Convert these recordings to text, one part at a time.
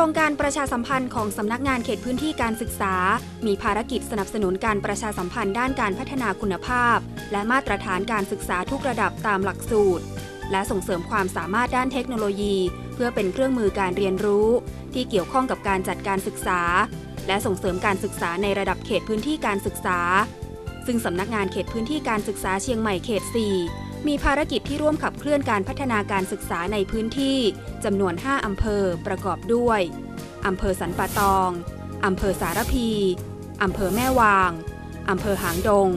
ครงการประชาสัมพันธ์ของสำนักงานเขตพื้นที่การศึกษา มีภารกิจสนับสนุนการประชาสัมพันธ์ด้านการพัฒนาคุณภาพ และมาตรฐานการศึกษาทุกระดับตามหลักสูตร และส่งเสริมความสามารถด้านเทคโนโลยี เพื่อเป็นเครื่องมือการเรียนรู้ ที่เกี่ยวข้องกับการจัดการศึกษา และส่งเสริมการศึกษาในระดับเขตพื้นที่การศึกษา ซึ่งสำนักงานเขตพื้นที่การศึกษาเชียงใหม่เขต 4 มีภารกิจที่ร่วมขับเคลื่อนการพัฒนาการศึกษาในพื้นที่จำนวน 5 อำเภอประกอบด้วยอำเภอสันป่าตองอำเภอสารพีอำเภอแม่วางอำเภอหางดง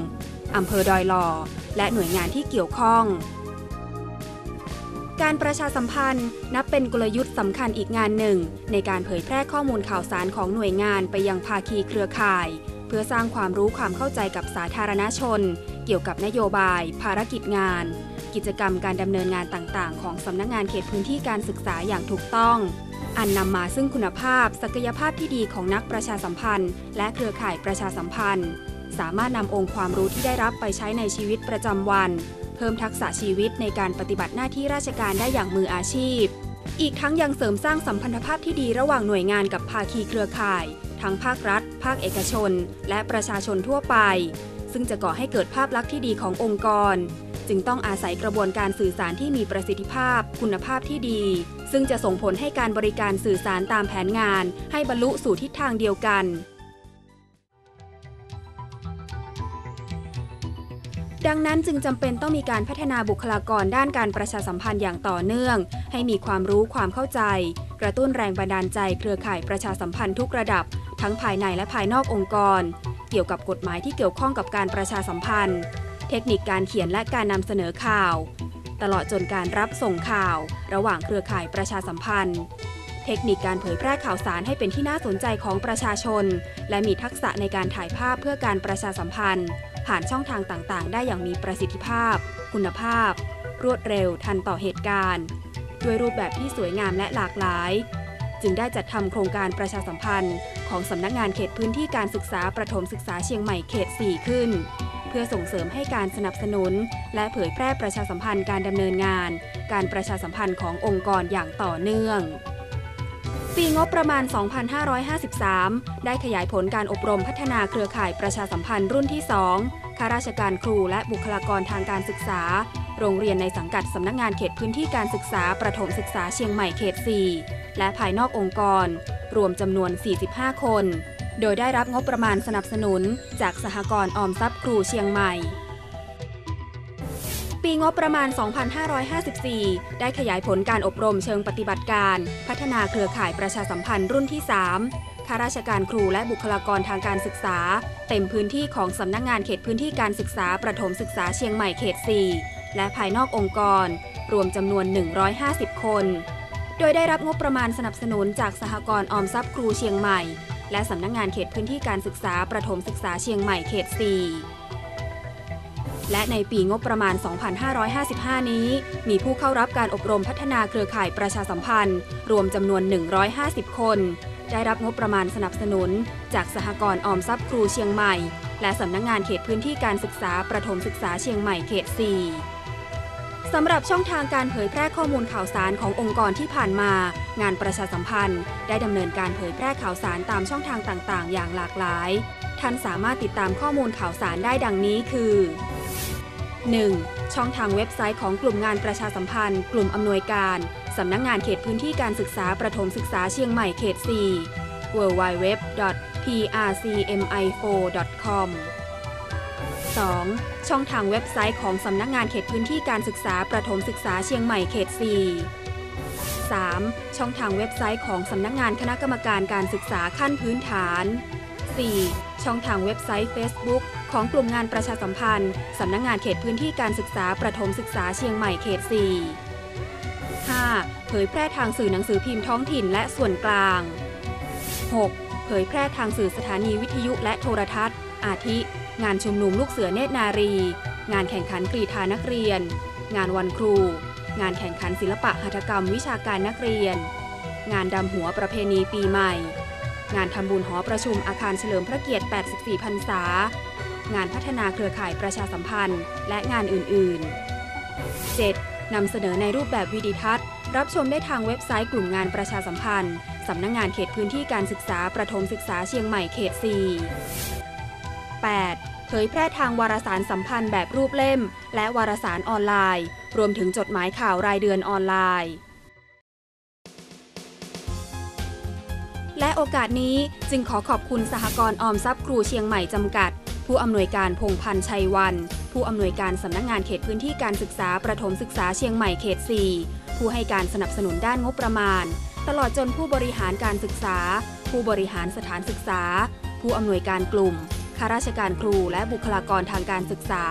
อำเภอดอยหล่อ และหน่วยงานที่เกี่ยวข้อง การประชาสัมพันธ์นับเป็นกลยุทธ์สำคัญอีกงานหนึ่ง ในการเผยแพร่ข้อมูลข่าวสารของหน่วยงานไปยังภาคีเครือข่าย เพื่อสร้างความรู้ความเข้าใจกับสาธารณชน เกี่ยวกับนโยบาย ภารกิจงาน กิจกรรมการดำเนินงานต่างๆ ของสำนักงงานเขตพื้นที่การศึกษาอย่างถูกต้อง อันนำมาซึ่งคุณภาพ ศักยภาพที่ดีของนักประชาสัมพันธ์ และเครือข่ายประชาสัมพันธ์ สามารถนำองค์ความรู้ที่ได้รับไปใช้ในชีวิตประจำวัน เพิ่มทักษะชีวิตในการปฏิบัติหน้าที่ราชการได้อย่างมืออาชีพ อีกทั้งยังเสริมสร้างสัมพันธภาพที่ดีระหว่างหน่วยงานกับภาคีเครือข่าย ทั้งภาครัฐ ภาคเอกชน และประชาชนทั่วไป ซึ่งจะก่อให้เกิดภาพลักษณ์ที่ดีขององค์กร จึงต้องอาศัยกระบวนการสื่อสารที่มีประสิทธิภาพ คุณภาพที่ดี ซึ่งจะส่งผลให้การบริการสื่อสารตามแผนงาน ให้บรรลุสู่ทิศทางเดียวกันดังนั้นจึงจำเป็นต้องมีการพัฒนาบุคลากรด้านการประชาสัมพันธ์อย่างต่อเนื่อง ให้มีความรู้ความเข้าใจ กระตุ้นแรงบันดาลใจเครือข่ายประชาสัมพันธ์ทุกระดับ ทั้งภายในและภายนอกองค์กร เกี่ยวกับกฎหมายที่เกี่ยวข้องกับการประชาสัมพันธ์ เทคนิคการเขียนและการนำเสนอข่าว ตลอดจนการรับส่งข่าว ระหว่างเครือข่ายประชาสัมพันธ์ เทคนิคการเผยแพร่ข่าวสารให้เป็นที่น่าสนใจของประชาชน และมีทักษะในการถ่ายภาพเพื่อการประชาสัมพันธ์ ผ่านช่องทางต่างๆ ได้อย่างมีประสิทธิภาพ คุณภาพ รวดเร็วทันต่อเหตุการณ์ ด้วยรูปแบบที่สวยงามและหลากหลาย จึงได้จัดทำโครงการประชาสัมพันธ์ ของสำนักงานเขตพื้นที่การศึกษาประถมศึกษาเชียงใหม่เขต 4 ขึ้น เพื่อส่งเสริมให้การสนับสนุน และเผยแพร่ประชาสัมพันธ์การดำเนินงาน การประชาสัมพันธ์ขององค์กรอย่างต่อเนื่องปีงบประมาณ 2553 ได้ขยายผลการอบรมพัฒนาเครือข่ายประชาสัมพันธ์รุ่นที่ 2 ข้าราชการครูและบุคลากรทางการศึกษา โรงเรียนในสังกัดสำนักงานเขตพื้นที่การศึกษาประถมศึกษาเชียงใหม่เขต 4 และภายนอกองค์กร รวมจำนวน 45 คน โดยได้รับงบประมาณสนับสนุนจากสหกรณ์ออมทรัพย์ครูเชียงใหม่ ปีงบประมาณ 2554 ได้ขยายผลการอบรมเชิงปฏิบัติการ พัฒนาเครือข่ายประชาสัมพันธ์รุ่นที่ 3ข้าราชการครูและบุคลากรทางการศึกษา เต็มพื้นที่ของสำนักงงานเขตพื้นที่การศึกษาประถมศึกษาเชียงใหม่เขต 4 และภายนอกองค์กร รวมจำนวน 150 คน โดยได้รับงบประมาณสนับสนุนจากสหกรณ์ออมทรัพย์ครูเชียงใหม่ และสำนักงงานเขตพื้นที่การศึกษาประถมศึกษาเชียงใหม่เขต 4 และในปีงบประมาณ 2555 นี้ มีผู้เข้ารับการอบรมพัฒนาเครือข่ายประชาสัมพันธ์ รวมจำนวน 150 คน ได้รับงบประมาณสนับสนุน จากสหกรณ์ออมทรัพย์ครูเชียงใหม่ และสำนักงงานเขตพื้นที่การศึกษาประถมศึกษาเชียงใหม่เขต 4 สำหรับช่องทางการเผยแพร่ข้อมูลข่าวสารขององค์กรที่ผ่านมา งานประชาสัมพันธ์ ได้ดำเนินการเผยแพร่ข่าวสารตามช่องทางต่าง ๆ อย่างหลากหลาย ท่านสามารถติดตามข้อมูลข่าวสารได้ดังนี้คือ 1. ช่องทางเว็บไซต์ของกลุ่มงานประชาสัมพันธ์ กลุ่มอำนวยการ สำนักงงานเขตพื้นที่การศึกษาประถมศึกษาเชียงใหม่เขต 4 www.prcmi4.com 2. ช่องทางเว็บไซต์ของสำนักงานเขตพื้นที่การศึกษาประถมศึกษาเชียงใหม่เขต 4 3. ช่องทางเว็บไซต์ของสำนักงงานคณะกรรมการการศึกษาขั้นพื้นฐาน 4. ช่องทางเว็บไซต์ Facebook ของกลุ่มงานประชาสัมพันธ์สำนักงงานเขตพื้นที่การศึกษาประถมศึกษาเชียงใหม่เขต 4 5. เผยแพร่ทางสื่อหนังสือพิมพ์ท้องถิ่นและส่วนกลาง 6. เผยแพร่ทางสื่อสถานีวิทยุและโทรทัศน์ อาทิ งานชุมนุมลูกเสือเนตรนารี งานแข่งขันกรีฑานักเรียน งานวันครู งานแข่งขันศิลปะหัตถกรรมวิชาการนักเรียน งานดำหัวประเพณีปีใหม่ งานทำบุญหอประชุมอาคารเฉลิมพระเกียรติ 84 พรรษา งานพัฒนาเครือข่ายประชาสัมพันธ์ และงานอื่น ๆ 7. นำเสนอในรูปแบบวิดีทัศน์ รับชมได้ทางเว็บไซต์กลุ่มงานประชาสัมพันธ์สำนักงงานเขตพื้นที่การศึกษาประถมศึกษาเชียงใหม่เขต 4 8. เผยแพร่ทางวารสารสัมพันธ์แบบรูปเล่ม และวารสารออนไลน์ รวมถึงจดหมายข่าวรายเดือนออนไลน์และโอกาสนี้จึงขอขอบคุณสหกรณ์ออมทรัพย์ครูเชียงใหม่จำกัด ผู้อำนวยการพงพันธ์ชัยวัน ผู้อำนวยการสำนักงงานเขตพื้นที่การศึกษาประถมศึกษาเชียงใหม่เขต 4 ผู้ให้การสนับสนุนด้านงบประมาณ ตลอดจนผู้บริหารการศึกษา ผู้บริหารสถานศึกษา ผู้อำนวยการกลุ่ม ข้าราชการครูและบุคลากรทางการศึกษา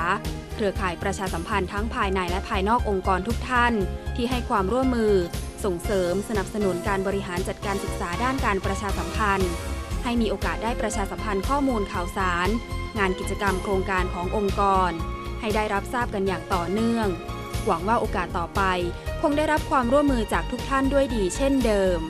เครือข่ายประชาสัมพันธ์ทั้งภายในและภายนอกองค์กรทุกท่าน ที่ให้ความร่วมมือ ส่งเสริมสนับสนุนการบริหารจัดการศึกษาด้านการประชาสัมพันธ์ ให้มีโอกาสได้ประชาสัมพันธ์ข้อมูลข่าวสาร งานกิจกรรมโครงการขององค์กร ให้ได้รับทราบกันอย่างต่อเนื่อง หวังว่าโอกาสต่อไป คงได้รับความร่วมมือจากทุกท่านด้วยดีเช่นเดิม